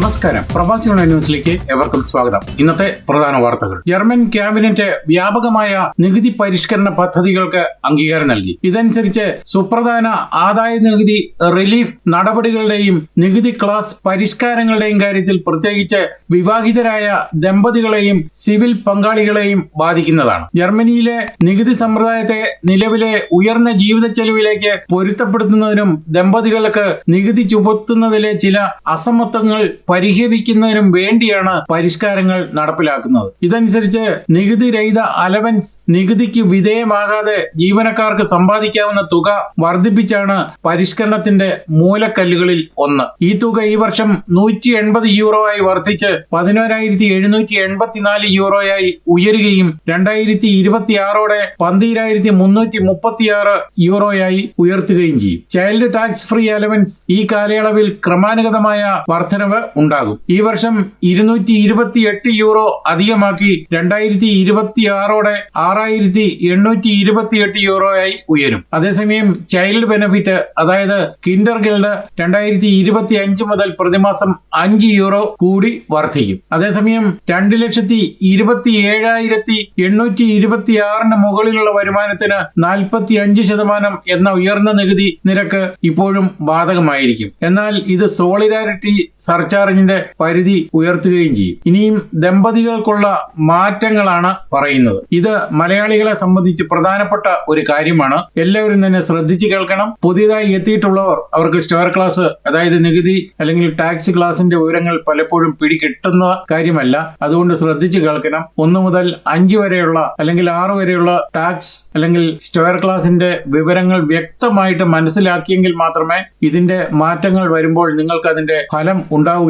നമസ്കാരം. പ്രവാസികളുടെ ന്യൂസിലേക്ക് എവർക്കും സ്വാഗതം. ഇന്നത്തെ പ്രധാന വാർത്തകൾ. ജർമ്മൻ ക്യാബിനറ്റ് വ്യാപകമായ നികുതി പരിഷ്കരണ പദ്ധതികൾക്ക് അംഗീകാരം നൽകി. ഇതനുസരിച്ച് സുപ്രധാന ആദായ നികുതി റിലീഫ് നടപടികളുടെയും നികുതി ക്ലാസ് പരിഷ്കാരങ്ങളുടെയും കാര്യത്തിൽ പ്രത്യേകിച്ച് വിവാഹിതരായ ദമ്പതികളെയും സിവിൽ പങ്കാളികളെയും ബാധിക്കുന്നതാണ്. ജർമ്മനിയിലെ നികുതി സമ്പ്രദായത്തെ നിലവിലെ ഉയർന്ന ജീവിത ചെലവിലേക്ക് പൊരുത്തപ്പെടുത്തുന്നതിനും ദമ്പതികൾക്ക് നികുതി ചുമത്തുന്നതിലെ ചില അസമത്വങ്ങൾ പരിഹരിക്കുന്നതിനും വേണ്ടിയാണ് പരിഷ്കാരങ്ങൾ നടപ്പിലാക്കുന്നത്. ഇതനുസരിച്ച് നികുതി രഹിത അലവൻസ് നികുതിക്ക് വിധേയമാകാതെ ജീവനക്കാർക്ക് സമ്പാദിക്കാവുന്ന തുക വർദ്ധിപ്പിച്ചാണ് പരിഷ്കരണത്തിന്റെ മൂലക്കല്ലുകളിൽ ഒന്ന്. ഈ തുക ഈ വർഷം നൂറ്റി എൺപത് യൂറോ ആയി വർദ്ധിച്ച് പതിനോരായിരത്തി എഴുന്നൂറ്റി എൺപത്തിനാല് യൂറോയായി ഉയരുകയും രണ്ടായിരത്തി ഇരുപത്തി ആറോടെ പന്തിരായിരത്തി മുന്നൂറ്റി മുപ്പത്തിയാറ് യൂറോയായി ഉയർത്തുകയും ചെയ്യും. ചൈൽഡ് ടാക്സ് ഫ്രീ അലവൻസ് ഈ കാലയളവിൽ ക്രമാനുഗതമായ വർധനവ് ഉണ്ടാകും. ഈ വർഷം ഇരുന്നൂറ്റി ഇരുപത്തി എട്ട് യൂറോ അധികമാക്കി രണ്ടായിരത്തി ഇരുപത്തി ആറോടെ ആറായിരത്തി എണ്ണൂറ്റി ഇരുപത്തി എട്ട് യൂറോയായി ഉയരും. അതേസമയം ചൈൽഡ് ബെനഫിറ്റ് അതായത് കിൻഡർ ഗിൽഡ് രണ്ടായിരത്തി ഇരുപത്തി അഞ്ച് മുതൽ പ്രതിമാസം അഞ്ച് യൂറോ കൂടി വർദ്ധിക്കും. അതേസമയം രണ്ട് ലക്ഷത്തി ഇരുപത്തി ഏഴായിരത്തി എണ്ണൂറ്റി ഇരുപത്തി ആറിന് മുകളിലുള്ള വരുമാനത്തിന് നാൽപ്പത്തി അഞ്ച് ശതമാനം എന്ന ഉയർന്ന നികുതി നിരക്ക് ഇപ്പോഴും ബാധകമായിരിക്കും. എന്നാൽ ഇത് സോളിഡാരിറ്റി സർചാർജിന്റെ പരിധി ഉയർത്തുകയും ചെയ്യും. ഇനിയും ദമ്പതികൾക്കുള്ള മാറ്റങ്ങളാണ് പറയുന്നത്. ഇത് മലയാളികളെ സംബന്ധിച്ച് പ്രധാനപ്പെട്ട ഒരു കാര്യമാണ്. എല്ലാവരും തന്നെ ശ്രദ്ധിച്ചു കേൾക്കണം. പുതിയതായി എത്തിയിട്ടുള്ളവർ അവർക്ക് സ്റ്റോർ ക്ലാസ് അതായത് നികുതി അല്ലെങ്കിൽ ടാക്സ് ക്ലാസിന്റെ വിവരങ്ങൾ പലപ്പോഴും പിടികിട്ടുന്ന കാര്യമല്ല. അതുകൊണ്ട് ശ്രദ്ധിച്ചു കേൾക്കണം. ഒന്ന് മുതൽ അഞ്ച് വരെയുള്ള അല്ലെങ്കിൽ ആറ് വരെയുള്ള ടാക്സ് അല്ലെങ്കിൽ സ്റ്റോർ ക്ലാസിന്റെ വിവരങ്ങൾ വ്യക്തമായിട്ട് മനസ്സിലാക്കിയെങ്കിൽ മാത്രമേ ഇതിന്റെ മാറ്റങ്ങൾ വരുമ്പോൾ നിങ്ങൾക്ക് അതിന്റെ ഫലം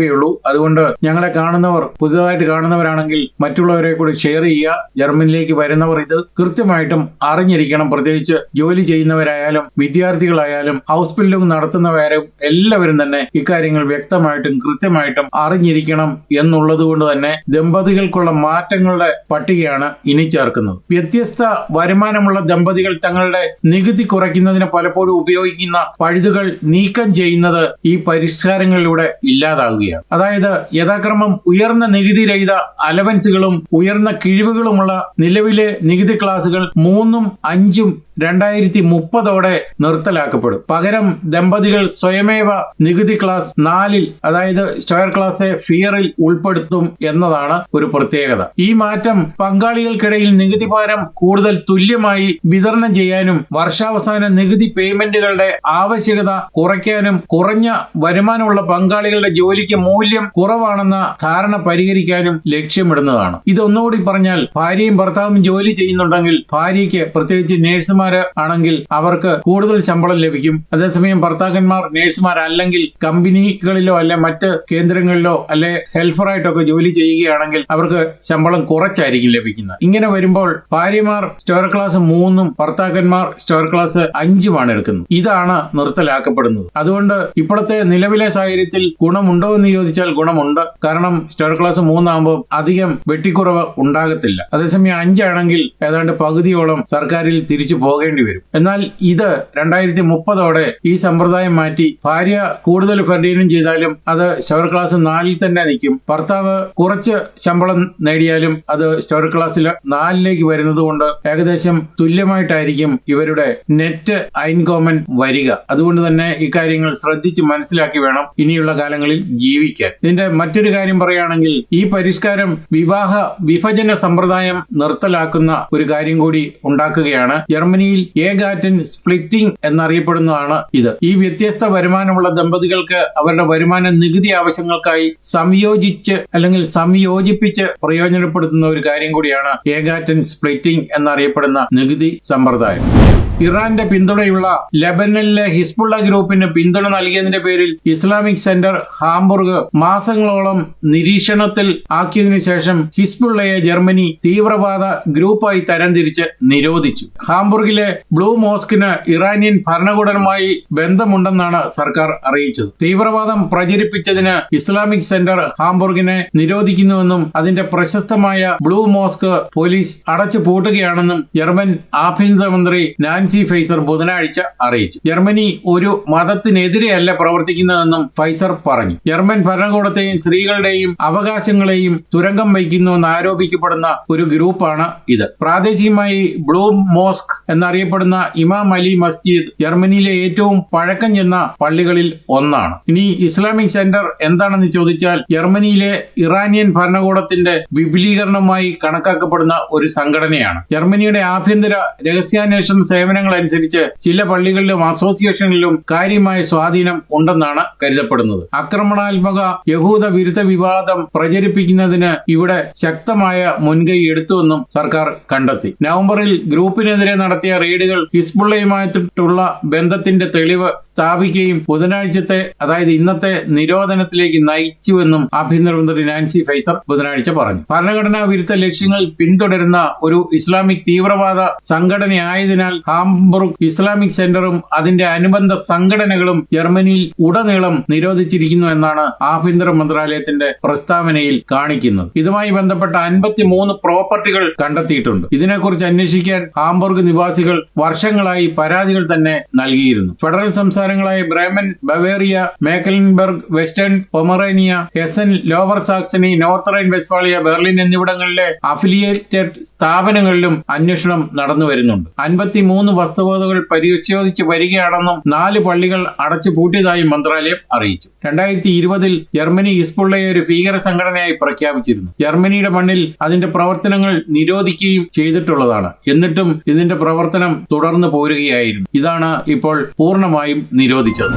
ഉണ്ടാവുകയുള്ളൂ അതുകൊണ്ട് ഞങ്ങളെ കാണുന്നവർ പുതുതായിട്ട് കാണുന്നവരാണെങ്കിൽ മറ്റുള്ളവരെ കൂടി ഷെയർ ചെയ്യുക. ജർമ്മനിലേക്ക് വരുന്നവർ ഇത് കൃത്യമായിട്ടും അറിഞ്ഞിരിക്കണം. പ്രത്യേകിച്ച് ജോലി ചെയ്യുന്നവരായാലും വിദ്യാർത്ഥികളായാലും ഹൗസ് ബിൽഡിംഗ് നടത്തുന്നവരും എല്ലാവരും തന്നെ ഇക്കാര്യങ്ങൾ വ്യക്തമായിട്ടും കൃത്യമായിട്ടും അറിഞ്ഞിരിക്കണം എന്നുള്ളത് കൊണ്ട് തന്നെ ദമ്പതികൾക്കുള്ള മാറ്റങ്ങളുടെ പട്ടികയാണ് ഇനി ചേർക്കുന്നത്. വ്യത്യസ്ത വരുമാനമുള്ള ദമ്പതികൾ തങ്ങളുടെ നികുതി കുറയ്ക്കുന്നതിന് പലപ്പോഴും ഉപയോഗിക്കുന്ന പഴുതുകൾ നീക്കം ചെയ്യുന്നത് ഈ പരിഷ്കാരങ്ങളിലൂടെ ഇല്ലാതാകുകയാണ് അതായത് യഥാക്രമം ഉയർന്ന നികുതി രഹിത അലവൻസുകളും ഉയർന്ന കിഴിവുകളുമുള്ള നിലവിലെ നികുതി ക്ലാസുകൾ മൂന്നും അഞ്ചും രണ്ടായിരത്തി മുപ്പതോടെ നിർത്തലാക്കപ്പെടും. പകരം ദമ്പതികൾ സ്വയമേവ നികുതി ക്ലാസ് നാലിൽ അതായത് സ്റ്റോയർ ക്ലാസ് ഫിയറിൽ ഉൾപ്പെടുത്തും എന്നതാണ് ഒരു പ്രത്യേകത. ഈ മാറ്റം പങ്കാളികൾക്കിടയിൽ നികുതി ഭാരം കൂടുതൽ തുല്യമായി വിതരണം ചെയ്യാനും വർഷാവസാന നികുതി പേയ്മെന്റുകളുടെ ആവശ്യകത കുറയ്ക്കാനും കുറഞ്ഞ വരുമാനമുള്ള പങ്കാളികളുടെ ജോലിക്ക് മൂല്യം കുറവാണെന്ന ധാരണ പരിഹരിക്കാനും ലക്ഷ്യമിടുന്നതാണ്. ഇതൊന്നുകൂടി പറഞ്ഞാൽ ഭാര്യയും ഭർത്താവും ജോലി ചെയ്യുന്നുണ്ടെങ്കിൽ ഭാര്യയ്ക്ക് പ്രത്യേകിച്ച് നേഴ്സുമാര് ആണെങ്കിൽ അവർക്ക് കൂടുതൽ ശമ്പളം ലഭിക്കും. അതേസമയം ഭർത്താക്കന്മാർ നേഴ്സുമാരല്ലെങ്കിൽ കമ്പനികളിലോ അല്ലെ മറ്റ് കേന്ദ്രങ്ങളിലോ അല്ലെ ഹെൽപ്പറായിട്ടൊക്കെ ജോലി ചെയ്യുകയാണെങ്കിൽ അവർക്ക് ശമ്പളം കുറച്ചായിരിക്കും ലഭിക്കുന്നത്. ഇങ്ങനെ വരുമ്പോൾ ഭാര്യമാർ സ്റ്റോർ ക്ലാസ് മൂന്നും ഭർത്താക്കന്മാർ സ്റ്റോർ ക്ലാസ് അഞ്ചുമാണ് എടുക്കുന്നത്. ഇതാണ് നിർത്തലാക്കപ്പെടുന്നത്. അതുകൊണ്ട് ഇപ്പോഴത്തെ നിലവിലെ സാഹചര്യത്തിൽ ഗുണമുണ്ടോ എന്ന് ചോദിച്ചാൽ ഗുണമുണ്ട്. കാരണം സ്റ്റോർ ക്ലാസ് മൂന്നാകുമ്പോൾ അധികം വെട്ടിക്കുറവ് ഉണ്ടാകത്തില്ല. അതേസമയം അഞ്ചാണെങ്കിൽ ഏതാണ്ട് പകുതിയോളം സർക്കാരിൽ തിരിച്ചു പോകേണ്ടി വരും. എന്നാൽ ഇത് രണ്ടായിരത്തി മുപ്പതോടെ ഈ സമ്പ്രദായം മാറ്റി ഭാര്യ കൂടുതൽ ഫെർഡീനും ചെയ്താലും അത് ഷവർ ക്ലാസ് നാലിൽ തന്നെ നിൽക്കും. ഭർത്താവ് കുറച്ച് ശമ്പളം നേടിയാലും അത് ഷവർ ക്ലാസ്സിൽ നാലിലേക്ക് വരുന്നത് കൊണ്ട് ഏകദേശം തുല്യമായിട്ടായിരിക്കും ഇവരുടെ നെറ്റ് ഐൻകോമൻ വരിക. അതുകൊണ്ട് തന്നെ ഇക്കാര്യങ്ങൾ ശ്രദ്ധിച്ച് മനസ്സിലാക്കി വേണം ഇനിയുള്ള കാലങ്ങളിൽ ജീവിക്കാൻ. ഇതിന്റെ മറ്റൊരു കാര്യം പറയുകയാണെങ്കിൽ ഈ പരിഷ്കാരം വിവാഹ വിഭജന സമ്പ്രദായം നിർത്തലാക്കുന്ന ഒരു കാര്യം കൂടി ഉണ്ടാക്കുകയാണ്. ജർമ്മനിയിൽ ഏകാറ്റൻ സ്പ്ലിറ്റിംഗ് എന്നറിയപ്പെടുന്നതാണ് ഇത്. ഈ വ്യത്യസ്ത വരുമാനമുള്ള ദമ്പതികൾക്ക് അവരുടെ വരുമാന നികുതി ആവശ്യങ്ങൾക്കായി സംയോജിച്ച് അല്ലെങ്കിൽ സംയോജിപ്പിച്ച് പ്രയോജനപ്പെടുത്തുന്ന ഒരു കാര്യം കൂടിയാണ് ഏകാറ്റൻ സ്പ്ലിറ്റിംഗ് എന്നറിയപ്പെടുന്ന നികുതി സമ്പ്രദായം. ഇറാന്റെ പിന്തുണയുള്ള ലെബനനിലെ ഹിസ്ബുള്ള ഗ്രൂപ്പിന് പിന്തുണ നൽകിയതിന്റെ പേരിൽ ഇസ്ലാമിക് സെന്റർ ഹാംബുർഗ് മാസങ്ങളോളം നിരീക്ഷണത്തിൽ ആക്കിയതിനു ശേഷം ഹിസ്ബുള്ളയെ ജർമ്മനി തീവ്രവാദ ഗ്രൂപ്പായി തരംതിരിച്ച് നിരോധിച്ചു. ഹാംബുർഗിലെ ബ്ലൂ മോസ്കിന് ഇറാനിയൻ ഭരണകൂടവുമായി ബന്ധമുണ്ടെന്നാണ് സർക്കാർ അറിയിച്ചത്. തീവ്രവാദം പ്രചരിപ്പിച്ചതിന് ഇസ്ലാമിക് സെന്റർ ഹാംബുർഗിനെ നിരോധിക്കുന്നുവെന്നും അതിന്റെ പ്രശസ്തമായ ബ്ലൂ മോസ്ക് പോലീസ് അടച്ചു പൂട്ടുകയാണെന്നും ജർമ്മൻ ആഭ്യന്തരമന്ത്രി നാൻസി നാൻസി ഫൈസർ ബുധനാഴ്ച അറിയിച്ചു. ജർമ്മനി ഒരു മതത്തിനെതിരെയല്ല പ്രവർത്തിക്കുന്നതെന്നും ഫൈസർ പറഞ്ഞു. ജർമ്മൻ ഭരണകൂടത്തെയും സ്ത്രീകളുടെയും അവകാശങ്ങളെയും തുരങ്കം വയ്ക്കുന്നുവെന്ന് ആരോപിക്കപ്പെടുന്ന ഒരു ഗ്രൂപ്പാണ് ഇത്. പ്രാദേശികമായി ബ്ലൂ മോസ്ക് എന്നറിയപ്പെടുന്ന ഇമാം അലി മസ്ജിദ് ജർമ്മനിയിലെ ഏറ്റവും പഴക്കം ചെന്ന പള്ളികളിൽ ഒന്നാണ്. ഇനി ഇസ്ലാമിക് സെന്റർ എന്താണെന്ന് ചോദിച്ചാൽ ജർമ്മനിയിലെ ഇറാനിയൻ ഭരണകൂടത്തിന്റെ വിപുലീകരണമായി കണക്കാക്കപ്പെടുന്ന ഒരു സംഘടനയാണ്. ജർമ്മനിയുടെ ആഭ്യന്തര രഹസ്യാന്വേഷണ സേവനങ്ങൾ അനുസരിച്ച് ചില പള്ളികളിലും അസോസിയേഷനിലും കാര്യമായ സ്വാധീനം ഉണ്ടെന്നാണ് കരുതപ്പെടുന്നത്. ആക്രമണാത്മക യഹൂദ വിരുദ്ധ വിവാദം പ്രചരിപ്പിക്കുന്നതിന് ഇവിടെ ശക്തമായ മുൻകൈ എടുത്തുവെന്നും സർക്കാർ കണ്ടെത്തി. നവംബറിൽ ഗ്രൂപ്പിനെതിരെ നടത്തിയ റെയ്ഡുകൾ ഹിസ്ബുള്ളയുമായിട്ടുള്ള ബന്ധത്തിന്റെ തെളിവ് സ്ഥാപിക്കുകയും ബുധനാഴ്ചത്തെ അതായത് ഇന്നത്തെ നിരോധനത്തിലേക്ക് നയിച്ചുവെന്നും ആഭ്യന്തരമന്ത്രി നാൻസി ഫൈസർ ബുധനാഴ്ച പറഞ്ഞു. ഭരണഘടനാ വിരുദ്ധ ലക്ഷ്യങ്ങൾ പിന്തുടരുന്ന ഒരു ഇസ്ലാമിക് തീവ്രവാദ സംഘടനയായതിനാൽ ഹാംബുർഗ് ഇസ്ലാമിക് സെന്ററും അതിന്റെ അനുബന്ധ സംഘടനകളും ജർമ്മനിയിൽ ഉടനീളം നിരോധിച്ചിരിക്കുന്നു എന്നാണ് ആഭ്യന്തര മന്ത്രാലയത്തിന്റെ പ്രസ്താവനയിൽ കാണിക്കുന്നത്. ഇതുമായി ബന്ധപ്പെട്ട അൻപത്തിമൂന്ന് പ്രോപ്പർട്ടികൾ കണ്ടെത്തിയിട്ടുണ്ട്. ഇതിനെക്കുറിച്ച് അന്വേഷിക്കാൻ ഹാംബർഗ് നിവാസികൾ വർഷങ്ങളായി പരാതികൾ തന്നെ നൽകിയിരുന്നു. Federal സംസ്ഥാനങ്ങളായ Bremen Bavaria Mecklenburg Western Pomerania Hessen Lower Saxony North Rhine Westphalia Berlin എന്നിവിടങ്ങളിലെ അഫിലിയേറ്റഡ് സ്ഥാപനങ്ങളിലും അന്വേഷണം നടന്നു വരുന്നുണ്ട്. അൻപത്തിമൂന്ന് വസ്തുവകകൾ പരിശോധിച്ച് വരികയാണെന്നും നാല് പള്ളികൾ അടച്ചു പൂട്ടിയതായും മന്ത്രാലയം അറിയിച്ചു. രണ്ടായിരത്തി ഇരുപതിൽ ജർമ്മനി ഹിസ്ബുള്ളയെ ഒരു ഭീകര സംഘടനയായി പ്രഖ്യാപിച്ചിരുന്നു. ജർമ്മനിയുടെ മണ്ണിൽ അതിന്റെ പ്രവർത്തനങ്ങൾ നിരോധിക്കുകയും ചെയ്തിട്ടുള്ളതാണ്. എന്നിട്ടും ഇതിന്റെ പ്രവർത്തനം തുടർന്നു പോരുകയായിരുന്നു. ഇതാണ് ഇപ്പോൾ പൂർണമായും നിരോധിച്ചത്.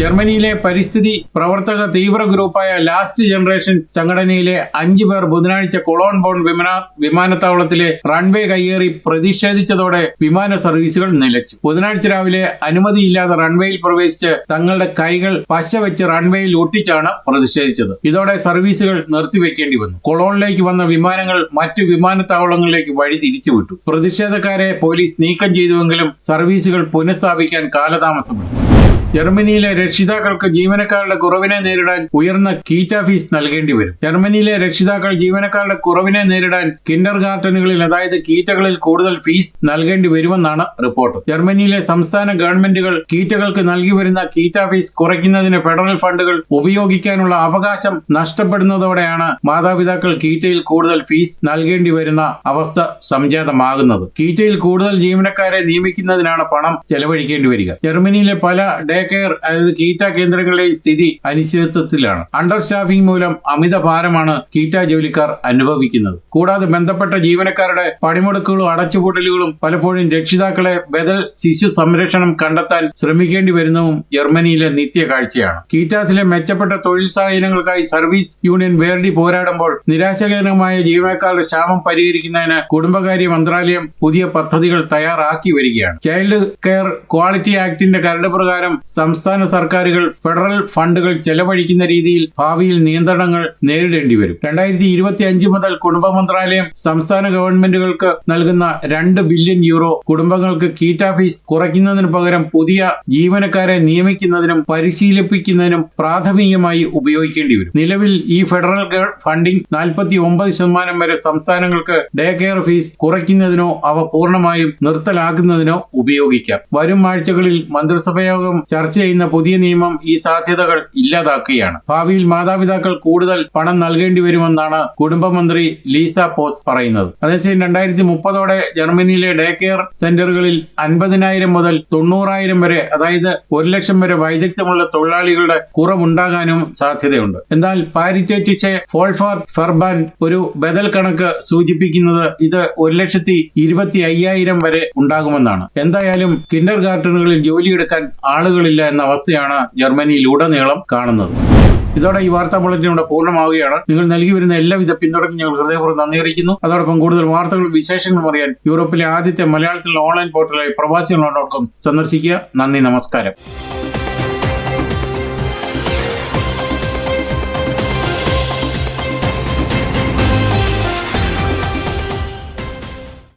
ജർമ്മനിയിലെ പരിസ്ഥിതി പ്രവർത്തക തീവ്ര ഗ്രൂപ്പായ ലാസ്റ്റ് ജനറേഷൻ സംഘടനയിലെ അഞ്ചു പേർ ബുധനാഴ്ച കൊളോൺ ബോൺ വിമാന വിമാനത്താവളത്തിലെ റൺവേ കയ്യേറി പ്രതിഷേധിച്ചതോടെ വിമാന സർവീസുകൾ നിലച്ചു. ബുധനാഴ്ച രാവിലെ അനുമതിയില്ലാതെ റൺവേയിൽ പ്രവേശിച്ച് തങ്ങളുടെ കൈകൾ പശ വെച്ച് റൺവേയിൽ ഒട്ടിച്ചാണ് പ്രതിഷേധിച്ചത്. ഇതോടെ സർവീസുകൾ നിർത്തിവെക്കേണ്ടി വന്നു. കൊളോണിലേക്ക് വന്ന വിമാനങ്ങൾ മറ്റു വിമാനത്താവളങ്ങളിലേക്ക് വഴി തിരിച്ചുവിട്ടു. പ്രതിഷേധക്കാരെ പോലീസ് നീക്കം ചെയ്തുവെങ്കിലും സർവീസുകൾ പുനഃസ്ഥാപിക്കാൻ കാലതാമസമുണ്ട്. ജർമ്മനിയിലെ രക്ഷിതാക്കൾക്ക് ജീവനക്കാരുടെ കുറവിനെ നേരിടാൻ ഉയർന്ന കീറ്റ ഫീസ് നൽകേണ്ടി വരും. ജർമ്മനിയിലെ രക്ഷിതാക്കൾ ജീവനക്കാരുടെ കുറവിനെ നേരിടാൻ കിൻഡർ ഗാർട്ടനുകളിൽ അതായത് കീറ്റകളിൽ കൂടുതൽ ഫീസ് നൽകേണ്ടി വരുമെന്നാണ് റിപ്പോർട്ട്. ജർമ്മനിയിലെ സംസ്ഥാന ഗവൺമെന്റുകൾ കീറ്റകൾക്ക് നൽകി വരുന്ന കീറ്റ ഫീസ് കുറയ്ക്കുന്നതിന് ഫെഡറൽ ഫണ്ടുകൾ ഉപയോഗിക്കാനുള്ള അവകാശം നഷ്ടപ്പെടുന്നതോടെയാണ് മാതാപിതാക്കൾ കീറ്റയിൽ കൂടുതൽ ഫീസ് നൽകേണ്ടി വരുന്ന അവസ്ഥ സംജാതമാകുന്നത്. കീറ്റയിൽ കൂടുതൽ ജീവനക്കാരെ നിയമിക്കുന്നതിനാണ് പണം ചെലവഴിക്കേണ്ടി വരിക. ജർമ്മനിയിലെ പല കെയർ അതായത് കീറ്റ കേന്ദ്രങ്ങളിലെ സ്ഥിതി അനിശ്ചിതത്വത്തിലാണ്. അണ്ടർ സ്റ്റാഫിംഗ് മൂലം അമിത ഭാരമാണ് കീറ്റ ജോലിക്കാർ അനുഭവിക്കുന്നത്. കൂടാതെ ബന്ധപ്പെട്ട ജീവനക്കാരുടെ പണിമുടക്കുകളും അടച്ചുപൂട്ടലുകളും പലപ്പോഴും രക്ഷിതാക്കളെ ബദൽ ശിശു സംരക്ഷണം കണ്ടെത്താൻ ശ്രമിക്കേണ്ടി വരുന്നതും ജർമ്മനിയിലെ നിത്യ കാഴ്ചയാണ്. കീറ്റാസിലെ മെച്ചപ്പെട്ട തൊഴിൽ സാഹചര്യങ്ങൾക്കായി സർവീസ് യൂണിയൻ വേർഡി പോരാടുമ്പോൾ നിരാശാജനകമായ ജീവനക്കാരുടെ ക്ഷാമം പരിഹരിക്കുന്നതിന് കുടുംബകാര്യ മന്ത്രാലയം പുതിയ പദ്ധതികൾ തയ്യാറാക്കി വരികയാണ്. ചൈൽഡ് കെയർ ക്വാളിറ്റി ആക്ടിന്റെ കരട് പ്രകാരം സംസ്ഥാന സർക്കാരുകൾ ഫെഡറൽ ഫണ്ടുകൾ ചെലവഴിക്കുന്ന രീതിയിൽ ഭാവിയിൽ നിയന്ത്രണങ്ങൾ നേരിടേണ്ടി വരും രണ്ടായിരത്തി ഇരുപത്തി അഞ്ച് മുതൽ കുടുംബ മന്ത്രാലയം സംസ്ഥാന ഗവൺമെന്റുകൾക്ക് നൽകുന്ന രണ്ട് ബില്യൺ യൂറോ കുടുംബങ്ങൾക്ക് കീറ്റ ഫീസ് കുറയ്ക്കുന്നതിന് പകരം പുതിയ ജീവനക്കാരെ നിയമിക്കുന്നതിനും പരിശീലിപ്പിക്കുന്നതിനും പ്രാഥമികമായി ഉപയോഗിക്കേണ്ടി വരും നിലവിൽ ഈ ഫെഡറൽ ഫണ്ടിംഗ് നാൽപ്പത്തി ഒമ്പത് ശതമാനം വരെ സംസ്ഥാനങ്ങൾക്ക് ഡേ കെയർ ഫീസ് കുറയ്ക്കുന്നതിനോ അവ പൂർണമായും നിർത്തലാക്കുന്നതിനോ ഉപയോഗിക്കാം. വരും ആഴ്ചകളിൽ മന്ത്രിസഭയോഗം ചർച്ച ചെയ്യുന്ന പുതിയ നിയമം ഈ സാധ്യതകൾ ഇല്ലാതാക്കുകയാണ്. ഭാവിയിൽ മാതാപിതാക്കൾ കൂടുതൽ പണം നൽകേണ്ടി വരുമെന്നാണ് കുടുംബമന്ത്രി ലീസ പോസ് പറയുന്നത്. അതേസമയം രണ്ടായിരത്തി മുപ്പതോടെ ജർമ്മനിയിലെ ഡേ കെയർ സെന്ററുകളിൽ അൻപതിനായിരം മുതൽ തൊണ്ണൂറായിരം വരെ അതായത് ഒരു ലക്ഷം വരെ വൈദഗ്ധ്യമുള്ള തൊഴിലാളികളുടെ കുറവുണ്ടാകാനും സാധ്യതയുണ്ട്. എന്നാൽ പാരിറ്റേറ്റിഷെ ഫോൾഫാർ ഫെർബാൻ ഒരു ബദൽ കണക്ക് സൂചിപ്പിക്കുന്നത് ഇത് ഒരു ലക്ഷത്തി ഇരുപത്തി അയ്യായിരം വരെ ഉണ്ടാകുമെന്നാണ്. എന്തായാലും കിൻഡർ ഗാർട്ടനുകളിൽ ജോലിയെടുക്കാൻ ആളുകളില്ല എന്ന അവസ്ഥയാണ് ജർമ്മനിയിൽ ഉടനീളം കാണുന്നത്. ഇതോടെ ഈ വാർത്താ ബുള്ളറ്റിൻ ഇവിടെ പൂർണമാവുകയാണ്. നിങ്ങൾ നൽകി വരുന്ന എല്ലാവിധ പിന്തുണയ്ക്കും ഞങ്ങൾ ഹൃദയപൂർവം നന്ദി അറിയിക്കുന്നു. അതോടൊപ്പം കൂടുതൽ വാർത്തകളും വിശേഷങ്ങളും അറിയാൻ യൂറോപ്പിലെ ആദ്യത്തെ മലയാളത്തിലുള്ള ഓൺലൈൻ പോർട്ടലായി കോം സന്ദർശിക്കുക. നന്ദി നമസ്കാരം.